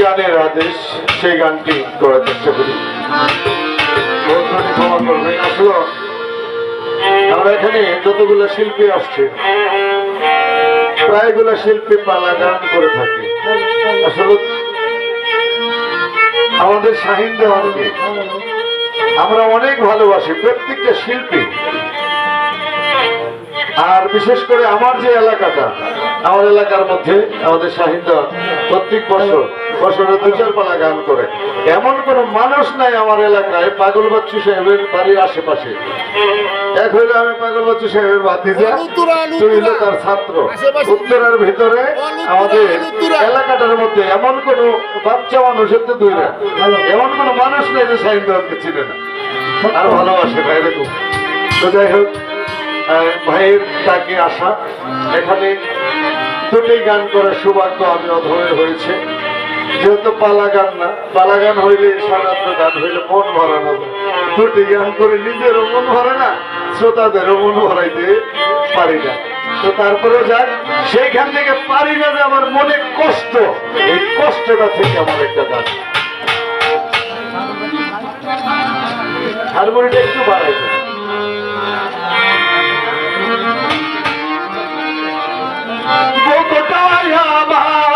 গানের আদেশ সেই গানটি করার চেষ্টা করি। ক্ষমা করবেন, আসলে আমরা এখানে যতগুলো শিল্পী আসছে প্রায়গুলো শিল্পী পালা গান করে থাকে। আসলে আমাদের শাহিন দেওয়ানকে আমরা অনেক ভালোবাসি, প্রত্যেকটা শিল্পী। আর বিশেষ করে আমার যে এলাকাটা, আমার এলাকার মধ্যে আমাদের শাহিন দেওয়ান প্রত্যেক বছর বছরে দু চার পালা গান করে। এমন কোন মানুষ নাই আমার এলাকায় পাগল বাচ্চু সাহেবের বাড়ির আশেপাশে। এক হইলে আমি পাগল বাচ্চু সাহেবের বাতিজা দুই অনুত্তরা। তার ছাত্র। উত্তরের ভিতরে আমাদের এলাকাটার মধ্যে এমন কোন বাচ্চা মানুষের তো দুই না এমন কোন মানুষ নেই যে শাহিন দেওয়ানকে চিনে না। আর ভালোবাসে না এরকম। তো যাই হোক ভাইয়ের তাকে আসা। এখানে দুটি গান করার সৌভাগ্য আমি অধরে হয়েছে। যেহেতু পালা গান না পালা গান হইলে সারাত্র গান হইলে মন ভরানো যায় দুটি গান করে নিজেরও মন ভরে না, শ্রোতাদেরও মন ভরাইতে পারি না। তো তারপরে যাক, সেইখান থেকে পারি না যে আমার মনে কষ্ট, এই কষ্টটা থেকে আমার একটা গান। হারমোনিটা একটু বাড়াই দেয়। বুকটায় আমার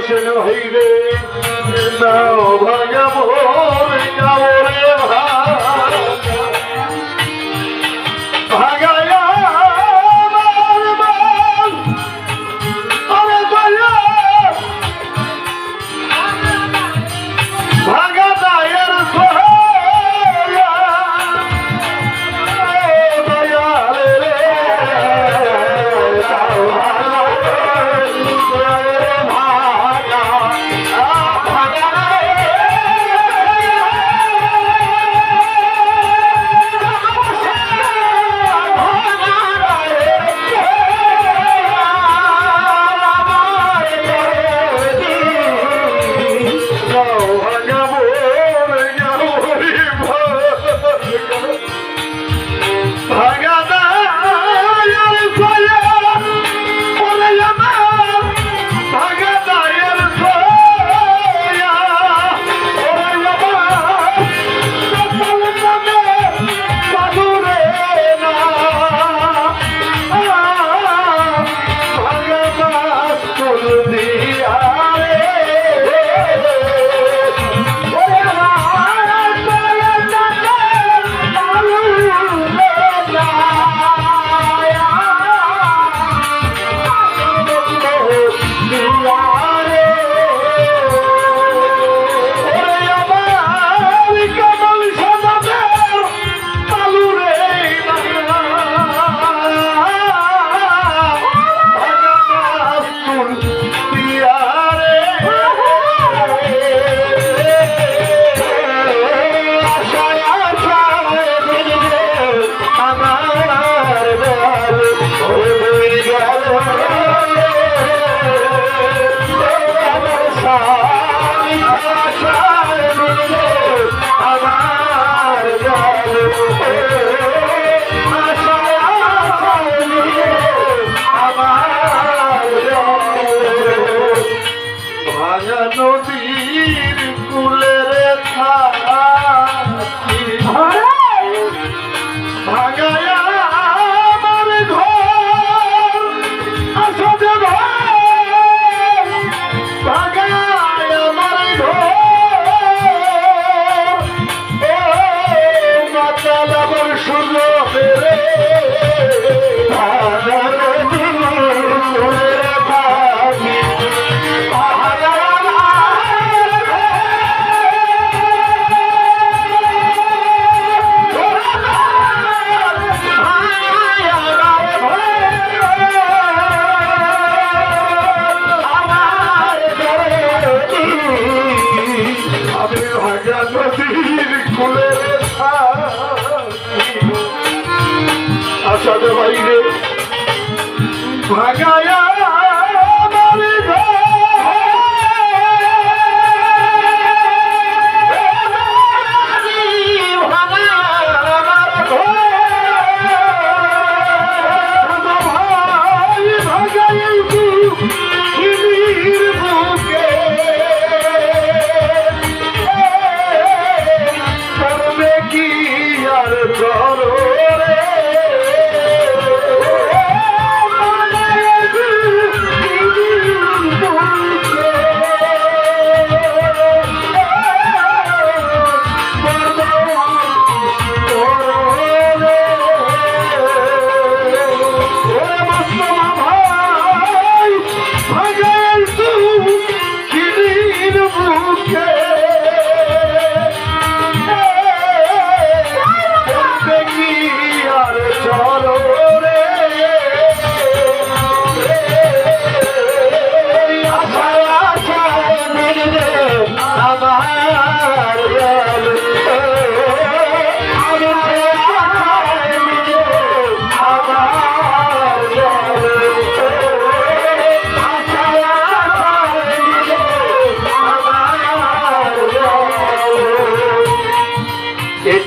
দর্শন হইবে। না ভাগ মোর গাও প্রাসাদ বাইরে। ভাগায়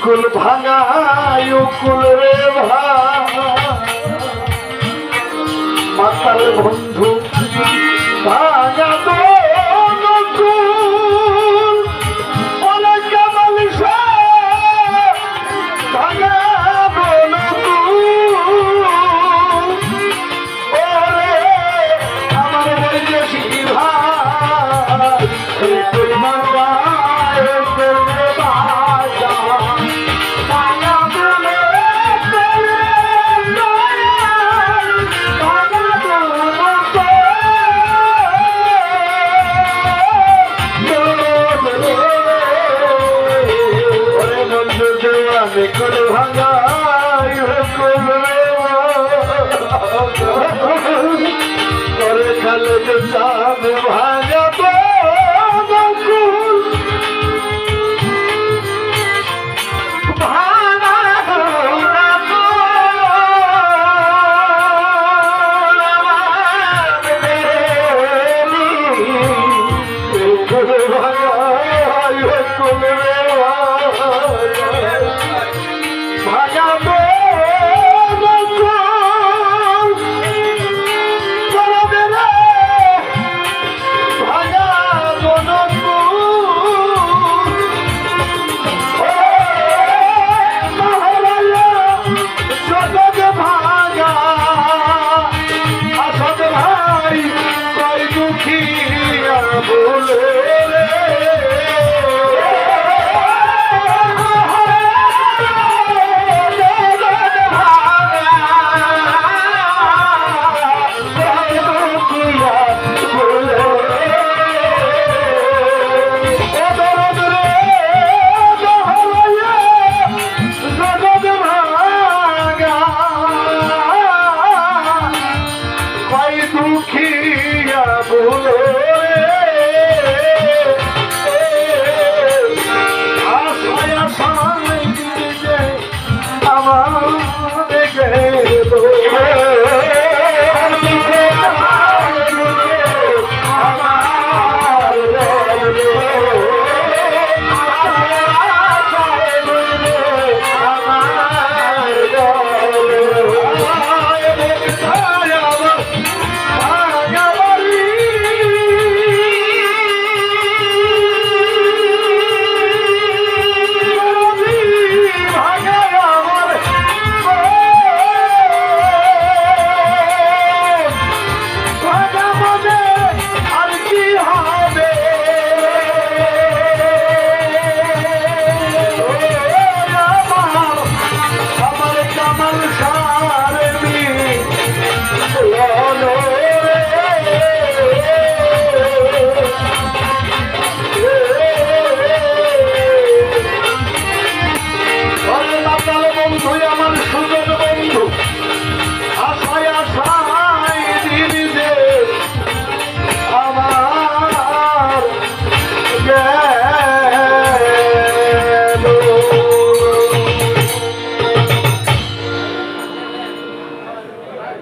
কুল ভাঙা কুল রে ভা মাতাল বন্ধু